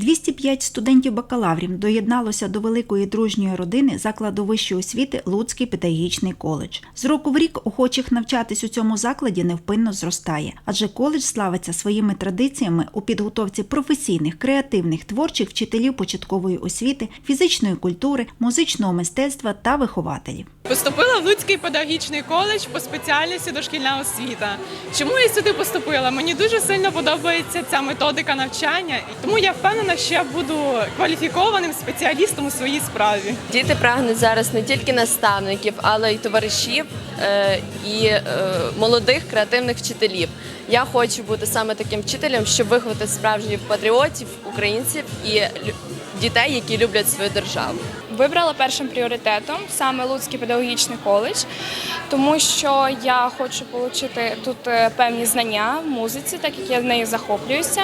25 студентів бакалаврів доєдналося до великої дружньої родини закладу вищої освіти Луцький педагогічний коледж. З року в рік охочих навчатись у цьому закладі невпинно зростає, адже коледж славиться своїми традиціями у підготовці професійних, креативних, творчих вчителів початкової освіти, фізичної культури, музичного мистецтва та вихователів. Поступила в Луцький педагогічний коледж по спеціальності дошкільна освіта. Чому я сюди поступила? Мені дуже сильно подобається ця методика навчання, і тому я впевнена, що я буду кваліфікованим спеціалістом у своїй справі. Діти прагнуть зараз не тільки наставників, але й товаришів е, і е, молодих креативних вчителів. Я хочу бути саме таким вчителем, щоб виховати справжніх патріотів, українців і дітей, які люблять свою державу. Вибрала першим пріоритетом саме Луцький педагогічний коледж, тому що я хочу отримати тут е, певні знання в музиці, так як я з нею захоплююся.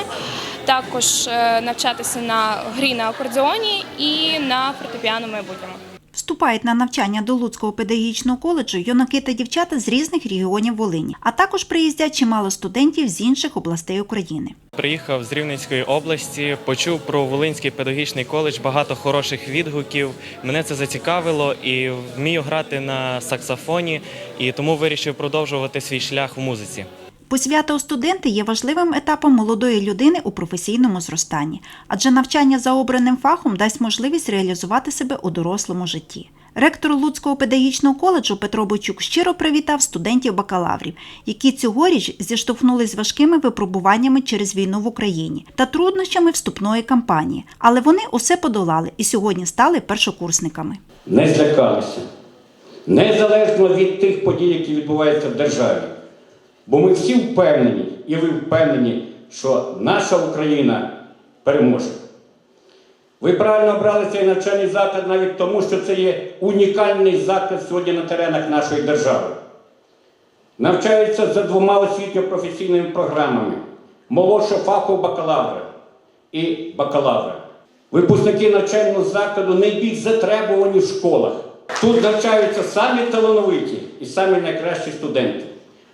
Також е, навчатися на грі на акордеоні і на фортепіано майбутньому. Вступають на навчання до Луцького педагогічного коледжу юнаки та дівчата з різних регіонів Волині, а також приїздять чимало студентів з інших областей України. Приїхав з Рівненської області, почув про Волинський педагогічний коледж, багато хороших відгуків. Мене це зацікавило і вмію грати на саксофоні, і тому вирішив продовжувати свій шлях в музиці. Посвята у студенти є важливим етапом молодої людини у професійному зростанні, адже навчання за обраним фахом дасть можливість реалізувати себе у дорослому житті. Ректор Луцького педагогічного коледжу Петро Бойчук щиро привітав студентів бакалаврів, які цьогоріч зіштовхнулись з важкими випробуваннями через війну в Україні та труднощами вступної кампанії, але вони усе подолали і сьогодні стали першокурсниками. не злякалися, незалежно від тих подій, які відбуваються в державі. Бо ми всі впевнені, і ви впевнені, що наша Україна переможе. Ви правильно обрали цей навчальний заклад навіть тому, що це є унікальний заклад сьогодні на теренах нашої держави. Навчаються за двома освітньо-професійними програмами молодшого фаху бакалавра і бакалавра. Випускники навчального закладу найбільш затребувані в школах. Тут навчаються самі талановиті і самі найкращі студенти.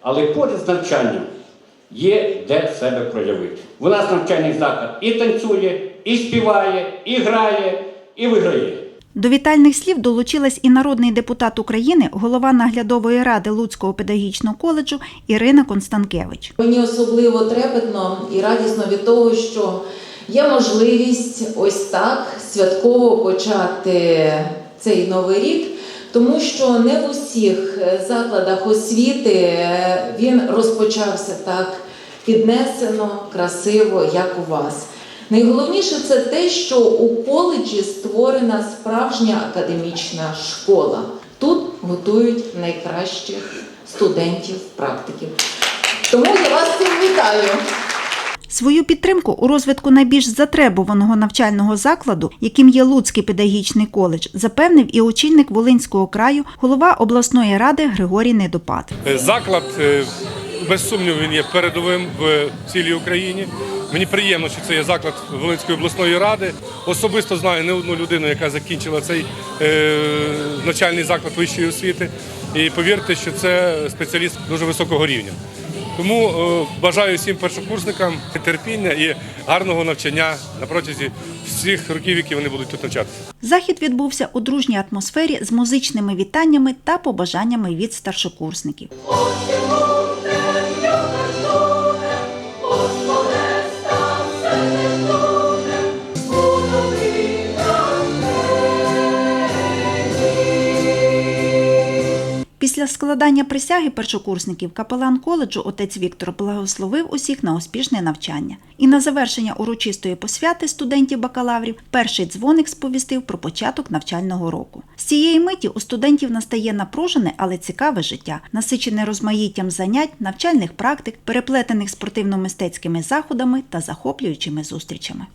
Але поряд з навчанням є де себе проявити. У нас навчальний заклад і танцює, і співає, і грає, і виграє. До вітальних слів долучилась і народний депутат України, голова наглядової ради Луцького педагогічного коледжу Ірина Констанкевич. Мені особливо трепетно і радісно від того, що є можливість ось так святково почати цей новий рік, тому що не в усіх е, закладах освіти е, він розпочався так піднесено, красиво, як у вас. Найголовніше це те, що у коледжі створена справжня академічна школа. Тут готують найкращих студентів, практиків. Тому я вас вітаю. Свою підтримку у розвитку найбільш затребуваного навчального закладу, яким є Луцький педагогічний коледж, запевнив і очільник Волинського краю, голова обласної ради Григорій Недопад. Е, Заклад, е, без сумніву, він є передовим в цілій Україні. Мені приємно, що це є заклад Волинської обласної ради. Особисто знаю не одну людину, яка закінчила цей е, навчальний заклад вищої освіти. І повірте, що це спеціаліст дуже високого рівня. Тому е, бажаю всім першокурсникам терпіння і гарного навчання на протязі всіх років, які вони будуть тут навчатися. Захід відбувся у дружній атмосфері з музичними вітаннями та побажаннями від старшокурсників. Складання присяги першокурсників капелан коледжу отець Віктор благословив усіх на успішне навчання. І на завершення урочистої посвяти студентів бакалаврів перший дзвоник сповістив про початок навчального року. З цієї миті у студентів настає напружене, але цікаве життя, насичене розмаїттям занять, навчальних практик, переплетених спортивно-мистецькими заходами та захоплюючими зустрічами.